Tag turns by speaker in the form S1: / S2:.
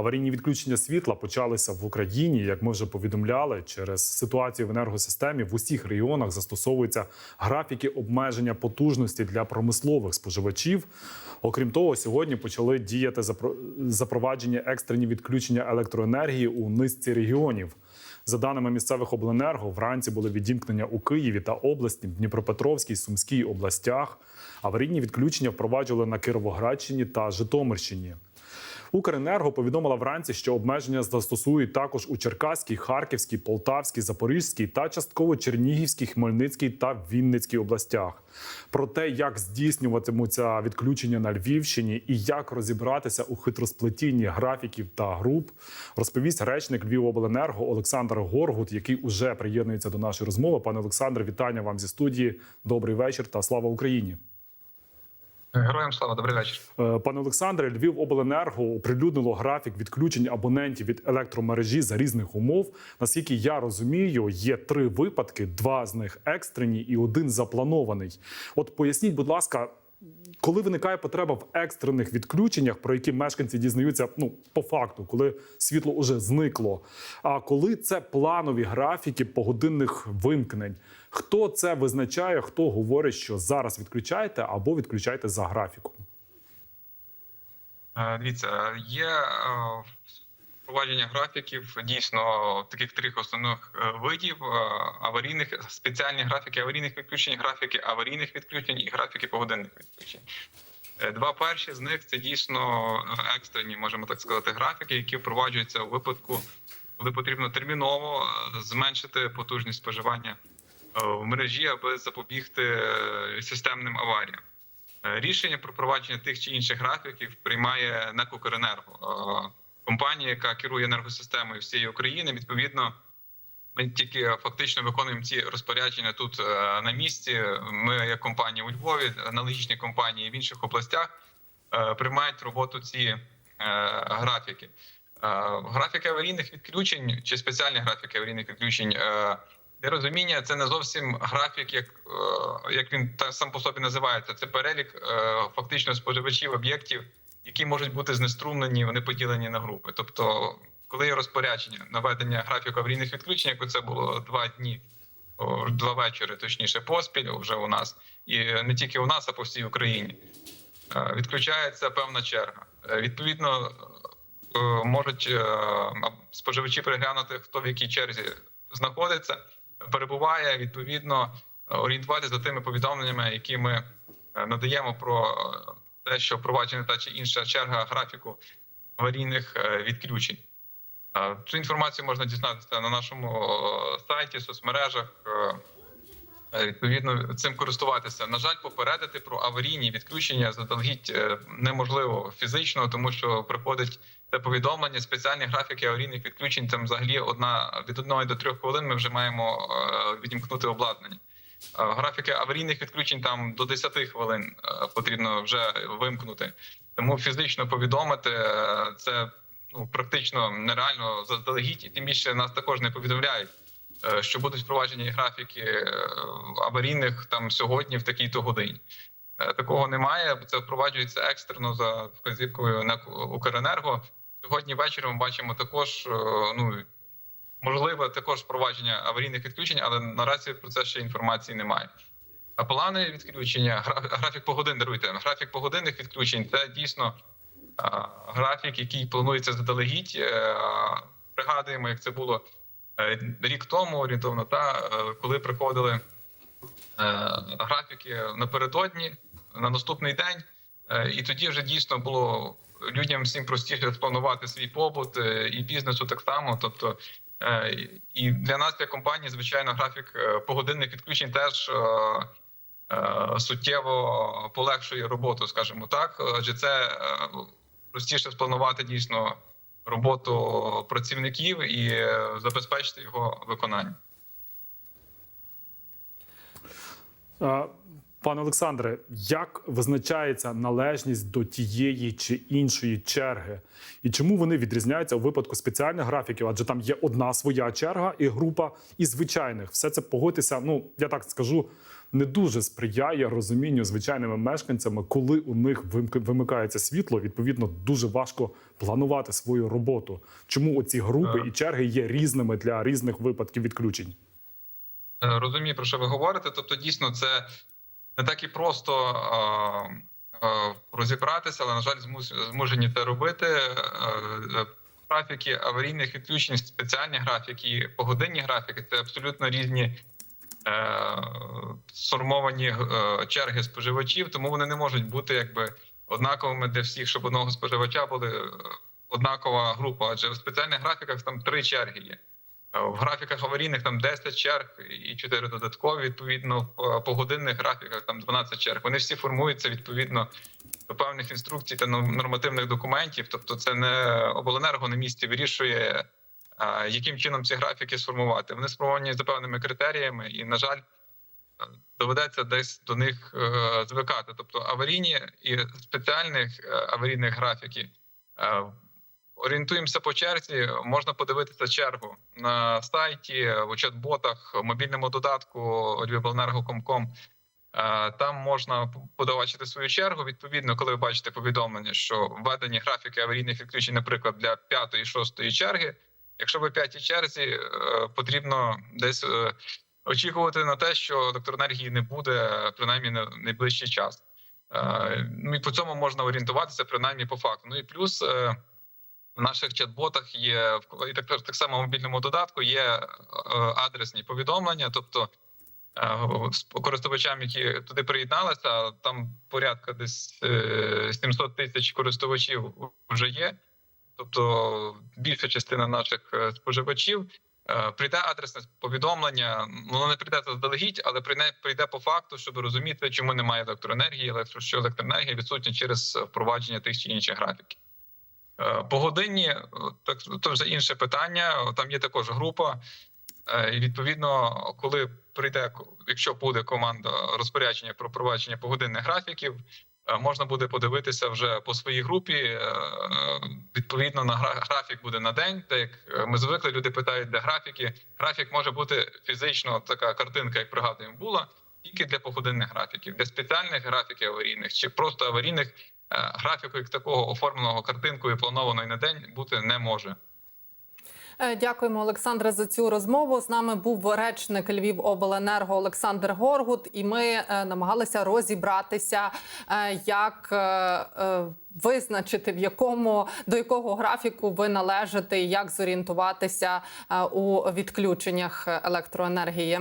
S1: Аварійні відключення світла почалися в Україні, як ми вже повідомляли, через ситуацію в енергосистемі в усіх регіонах застосовуються графіки обмеження потужності для промислових споживачів. Окрім того, сьогодні почали діяти запро- запровадження екстрені відключення електроенергії у низці регіонів. За даними місцевих обленерго, вранці були відімкнення у Києві та області, Дніпропетровській, Сумській областях. Аварійні відключення впроваджували на Кировоградщині та Житомирщині. Укренерго повідомила вранці, що обмеження застосують також у Черкаській, Харківській, Полтавській, Запорізькій та частково Чернігівській, Хмельницькій та Вінницькій областях. Про те, як здійснюватимуться відключення на Львівщині і як розібратися у хитросплетінні графіків та груп, розповість речник Львівобленерго Олександр Горгут, який уже приєднується до нашої розмови. Пане Олександре, вітання вам зі студії. Добрий вечір та слава Україні.
S2: Героям слава, добрий вечір.
S1: Е, Пане Олександре, Львівобленерго оприлюднило графік відключень абонентів від електромережі за різних умов. Наскільки я розумію, є три випадки: два з них екстрені і один запланований. От поясніть, будь ласка. Коли виникає потреба в екстрених відключеннях, про які мешканці дізнаються ну по факту, коли світло уже зникло. А коли це планові графіки погодинних вимкнень, хто це визначає, хто говорить, що зараз відключаєте або відключаєте за графіком?
S2: Е, Дивіться, є е, впровадження графіків дійсно таких трьох основних е, видів аварійних спеціальні графіки аварійних відключень, графіки аварійних відключень і графіки погодинних відключень. Два перші з них це дійсно екстрені, можемо так сказати, графіки, які впроваджуються у випадку, коли потрібно терміново зменшити потужність споживання в мережі, аби запобігти е, системним аваріям. Е, Рішення про провадження тих чи інших графіків приймає НЕК «Укренерго», е, компанія, яка керує енергосистемою всієї України. Відповідно, ми тільки фактично виконуємо ці розпорядження тут е, на місці. Ми, як компанія у Львові, аналогічні компанії в інших областях е, приймають роботу ці е, графіки. Е, Графіки аварійних відключень чи спеціальні графіки аварійних відключень. Для розуміння це не зовсім графік, як, е, як він та сам по собі називається. Це перелік е, фактично споживачів об'єктів, які можуть бути знеструмлені, вони поділені на групи. Тобто, коли є розпорядження наведення графіку аварійних відключень, як це було два дні, два вечори, точніше, поспіль вже у нас, і не тільки у нас, а по всій Україні. Е, Відключається певна черга. Відповідно, можуть споживачі переглянути, хто в якій черзі знаходиться, перебуває відповідно е, орієнтуватися за тими повідомленнями, які ми е, надаємо про е, те, що впроваджена та чи інша черга графіку аварійних відключень. Цю інформацію можна дізнатися на нашому сайті, соцмережах. Відповідно, цим користуватися. На жаль, попередити про аварійні відключення заздалегідь неможливо фізично, тому що приходить це повідомлення, спеціальні графіки аварійних відключень. Там взагалі одна від одної до трьох хвилин ми вже маємо е, відімкнути обладнання. Е, Графіки аварійних відключень там до 10 хвилин е, потрібно вже вимкнути. Тому фізично повідомити це ну практично нереально заздалегідь, і тим більше нас також не повідомляють, що будуть впроваджені графіки аварійних там сьогодні в такій-то годині. Такого немає, це впроваджується екстрено за вказівкою НЕК Укренерго. Сьогодні ввечері ми бачимо також е, ну можливе також впровадження аварійних відключень, але наразі про це ще інформації немає. А плани відключення, гра- графік погодин, даруйте, графік погодинних відключень це дійсно графік, який планується заздалегідь. Е, Пригадуємо, як це було е, рік тому орієнтовно, та коли приходили графіки напередодні на наступний день, і тоді вже дійсно було людям всім простіше спланувати свій побут е, і бізнесу так само. Тобто, е, і для нас, для компанії, звичайно, графік е, погодинних відключень теж. е, е, Суттєво полегшує роботу, скажімо так, адже це е, простіше спланувати дійсно роботу працівників і е, забезпечити його виконання.
S1: Пане Олександре, як визначається належність до тієї чи іншої черги, і чому вони відрізняються у випадку спеціальних графіків? Адже там є одна своя черга і група і звичайних. Все це погодьтеся. Ну я так скажу, не дуже сприяє розумінню звичайними мешканцями, коли у них вимикається світло. Відповідно, дуже важко планувати свою роботу. Чому оці групи і черги є різними для різних випадків відключень?
S2: Е, Розумію, про що ви говорите. Тобто, дійсно, це не так і просто е, е, розібратися, але на жаль, змушені це робити. Е, е, Графіки аварійних відключень, спеціальні графіки, погодинні графіки це абсолютно різні е, сформовані е, черги споживачів, тому вони не можуть бути якби однаковими для всіх, щоб одного споживача були е, однакова група. Адже в спеціальних графіках там три черги є. В графіках аварійних там 10 черг і 4 додаткові. Відповідно, в погодинних графіках там 12 черг. Вони всі формуються відповідно до певних інструкцій та нормативних документів. Тобто, це не обленерго на місці вирішує, яким чином ці графіки сформувати. Вони сформовані за певними критеріями, і на жаль. Доведеться десь до них е, звикати. Тобто аварійні і спеціальних е, аварійних графіки е, орієнтуємося по черзі. Можна подивитися чергу на сайті, у чат-ботах, в мобільному додатку Львівобленерго.com. Е, Там можна подавачити свою чергу. Відповідно, коли ви бачите повідомлення, що введені графіки аварійних відключень, наприклад, для п'ятої, шостої черги. Якщо ви в п'ятій черзі, е, потрібно десь е, очікувати на те, що електроенергії не буде принаймні на найближчий час. Ну і по цьому можна орієнтуватися, принаймні по факту. Ну і плюс в наших чат-ботах є і так, так само в мобільному додатку є е, адресні повідомлення, тобто е, користувачам, які туди приєдналися, там порядка десь е, 700 тисяч користувачів вже є. Тобто більша частина наших е, споживачів е, прийде адресне повідомлення. Воно не прийде заздалегідь, але прийде, прийде по факту, щоб розуміти, чому немає електроенергії, електро, що електроенергія відсутня через впровадження тих чи інших графіків. Е, Погодинні е, так то вже інше питання. Там є також група. Е, І відповідно, коли прийде, якщо буде команда розпорядження про провадження погодинних графіків, можна буде подивитися вже по своїй групі. Відповідно, на графік буде на день. Так як ми звикли, люди питають, де графіки. Графік може бути фізично така картинка, як пригадуємо, була тільки для погодинних графіків, для спеціальних графіків аварійних чи просто аварійних графіку, як такого оформленого картинкою, планованої на день бути не може.
S3: Е, Дякуємо, Олександре, за цю розмову. З нами був речник Львівобленерго Олександр Горгут, і ми е, намагалися розібратися, е, як е, е, визначити в якому до якого графіку ви належите, і як зорієнтуватися е, у відключеннях електроенергії.